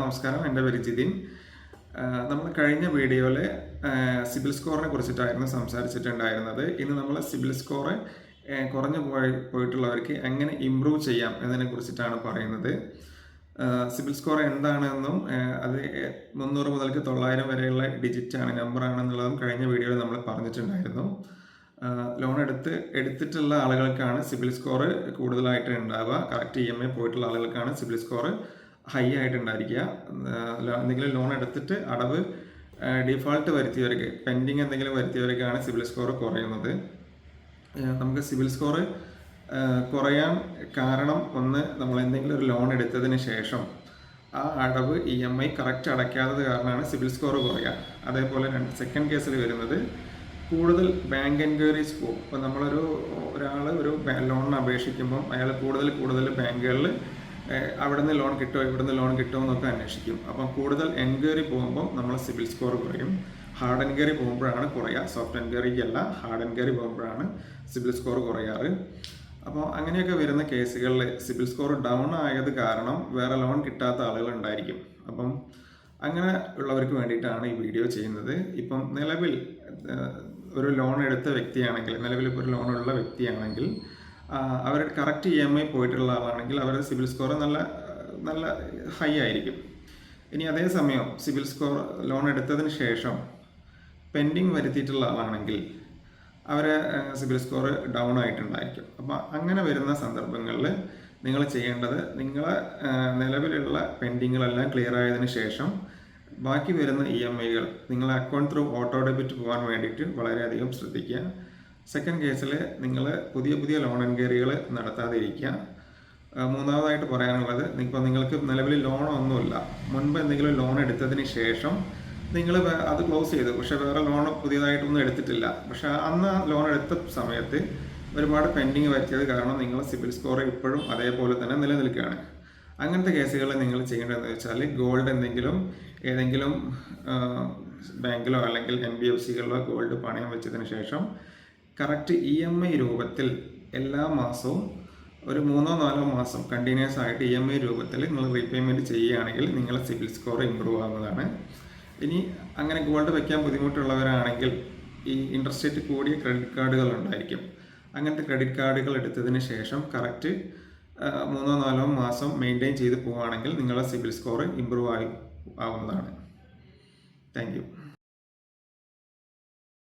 നമസ്കാരം. എന്റെ പേര് ജിതിൻ. നമ്മൾ കഴിഞ്ഞ വീഡിയോയിൽ സിബിൽ സ്കോറിനെ കുറിച്ചിട്ടായിരുന്നു സംസാരിച്ചിട്ടുണ്ടായിരുന്നത്. ഇന്ന് നമ്മൾ സിബിൽ സ്കോറ് കുറഞ്ഞു പോയി പോയിട്ടുള്ളവർക്ക് എങ്ങനെ ഇമ്പ്രൂവ് ചെയ്യാം എന്നതിനെ കുറിച്ചിട്ടാണ് പറയുന്നത്. സിബിൽ സ്കോർ എന്താണെന്നും അത് മുന്നൂറ് മുതൽക്ക് തൊള്ളായിരം വരെയുള്ള ഡിജിറ്റാണ് നമ്പറാണെന്നുള്ളതും കഴിഞ്ഞ വീഡിയോയിൽ നമ്മൾ പറഞ്ഞിട്ടുണ്ടായിരുന്നു. ലോൺ എടുത്ത് എടുത്തിട്ടുള്ള ആളുകൾക്കാണ് സിബിൽ സ്കോർ കൂടുതലായിട്ട് ഉണ്ടാവുക. കറക്റ്റ് ഇ എം ഐ പോയിട്ടുള്ള ആളുകൾക്കാണ് സിബിൽ സ്കോർ ഹൈ ആയിട്ടുണ്ടായിരിക്കുക. എന്തെങ്കിലും ലോൺ എടുത്തിട്ട് അടവ് ഡിഫോൾട്ട് വരുത്തിയവർക്ക് പെൻഡിങ് എന്തെങ്കിലും വരുത്തിയവർക്കാണ് സിവിൽ സ്കോർ കുറയുന്നത്. നമുക്ക് സിവിൽ സ്കോർ കുറയാൻ കാരണം ഒന്ന് നമ്മൾ എന്തെങ്കിലും ഒരു ലോൺ എടുത്തതിന് ശേഷം ആ അടവ് ഇ എം ഐ കറക്റ്റ് അടയ്ക്കാത്തത് കാരണമാണ് സിബിൽ സ്കോർ കുറയുക. അതേപോലെ സെക്കൻഡ് കേസിൽ വരുന്നത് കൂടുതൽ ബാങ്ക് എൻക്വയറീസ് പോകും. ഇപ്പോൾ നമ്മളൊരു ഒരാൾ ഒരു ലോണിന് അപേക്ഷിക്കുമ്പം അയാൾ കൂടുതൽ കൂടുതൽ ബാങ്കുകളിൽ അവിടെ നിന്ന് ലോൺ കിട്ടുമോ ഇവിടെ നിന്ന് ലോൺ കിട്ടുമോ എന്നൊക്കെ അന്വേഷിക്കും. അപ്പം കൂടുതൽ എൻക്വയറി പോകുമ്പോൾ നമ്മൾ സിവിൽ സ്കോർ കുറയും. ഹാർഡ് എൻക്വയറി പോകുമ്പോഴാണ് കുറയുക. സോഫ്റ്റ് അല്ല ഹാർഡ് എൻക്വയറി പോകുമ്പോഴാണ് സിവിൽ സ്കോർ കുറയാറ്. അപ്പോൾ അങ്ങനെയൊക്കെ വരുന്ന കേസുകളിൽ സിവിൽ സ്കോർ ഡൗൺ ആയത് കാരണം വേറെ ലോൺ കിട്ടാത്ത ആളുകൾ ഉണ്ടായിരിക്കും. അപ്പം അങ്ങനെ ഉള്ളവർക്ക് വേണ്ടിയിട്ടാണ് ഈ വീഡിയോ ചെയ്യുന്നത്. ഇപ്പം നിലവിൽ ഒരു ലോൺ എടുത്ത വ്യക്തിയാണെങ്കിൽ നിലവിൽ ഇപ്പോൾ ഒരു ലോൺ ഉള്ള വ്യക്തിയാണെങ്കിൽ അവർ കറക്റ്റ് ഇ എം ഐ പോയിട്ടുള്ള ആളാണെങ്കിൽ അവരുടെ സിവിൽ സ്കോർ നല്ല നല്ല ഹൈ ആയിരിക്കും. ഇനി അതേസമയം സിവിൽ സ്കോർ ലോൺ എടുത്തതിന് ശേഷം പെൻഡിങ് വരുത്തിയിട്ടുള്ള ആളാണെങ്കിൽ അവരെ സിവിൽ സ്കോർ ഡൗൺ ആയിട്ടുണ്ടായിരിക്കും. അപ്പോൾ അങ്ങനെ വരുന്ന സന്ദർഭങ്ങളിൽ നിങ്ങൾ ചെയ്യേണ്ടത് നിങ്ങളെ നിലവിലുള്ള പെൻഡിങ്ങുകളെല്ലാം ക്ലിയർ ആയതിനു ശേഷം ബാക്കി വരുന്ന ഇ എം ഐകൾ നിങ്ങളെ അക്കൗണ്ട് ത്രൂ ഓട്ടോ ഡെബിറ്റ് പോകാൻ വേണ്ടിയിട്ട് വളരെയധികം ശ്രദ്ധിക്കുക. സെക്കൻഡ് കേസിൽ നിങ്ങൾ പുതിയ പുതിയ ലോൺ എൻക്വയറികൾ നടത്താതിരിക്കുക. മൂന്നാമതായിട്ട് പറയാനുള്ളത് ഇപ്പോൾ നിങ്ങൾക്ക് നിലവിൽ ലോണൊന്നുമില്ല മുൻപ് എന്തെങ്കിലും ലോൺ എടുത്തതിന് ശേഷം നിങ്ങൾ അത് ക്ലോസ് ചെയ്തു. പക്ഷെ വേറെ ലോൺ പുതിയതായിട്ടൊന്നും എടുത്തിട്ടില്ല. പക്ഷെ അന്ന് ലോൺ എടുത്ത സമയത്ത് ഒരുപാട് പെൻഡിങ് വരുത്തിയത് കാരണം നിങ്ങൾ സിബിൽ സ്കോർ ഇപ്പോഴും അതേപോലെ തന്നെ നിലനിൽക്കുകയാണ്. അങ്ങനത്തെ കേസുകളിൽ നിങ്ങൾ ചെയ്യേണ്ടതെന്ന് വെച്ചാൽ ഗോൾഡ് എന്തെങ്കിലും ഏതെങ്കിലും ബാങ്കിലോ അല്ലെങ്കിൽ എൻ ബി എഫ് സികളിലോ ഗോൾഡ് പണയം വെച്ചതിന് ശേഷം കറക്റ്റ് ഇ എം ഐ രൂപത്തിൽ എല്ലാ മാസവും ഒരു മൂന്നോ നാലോ മാസം കണ്ടിന്യൂസ് ആയിട്ട് ഇ എം ഐ രൂപത്തിൽ നിങ്ങൾ റീപേയ്മെന്റ് ചെയ്യുകയാണെങ്കിൽ നിങ്ങളെ സിബിൽ സ്കോർ ഇമ്പ്രൂവ് ആവുന്നതാണ്. ഇനി അങ്ങനെ ഗോൾഡ് വയ്ക്കാൻ ബുദ്ധിമുട്ടുള്ളവരാണെങ്കിൽ ഈ ഇൻട്രസ്റ്റ് റേറ്റ് കൂടിയ ക്രെഡിറ്റ് കാർഡുകൾ ഉണ്ടായിരിക്കും. അങ്ങനത്തെ ക്രെഡിറ്റ് കാർഡുകൾ എടുത്തതിന് ശേഷം കറക്റ്റ് മൂന്നോ നാലോ മാസം മെയിന്റെയിൻ ചെയ്ത് പോവുകയാണെങ്കിൽ നിങ്ങളുടെ സിബിൽ സ്കോർ ഇമ്പ്രൂവ് ആയി ആവുന്നതാണ്. Thank you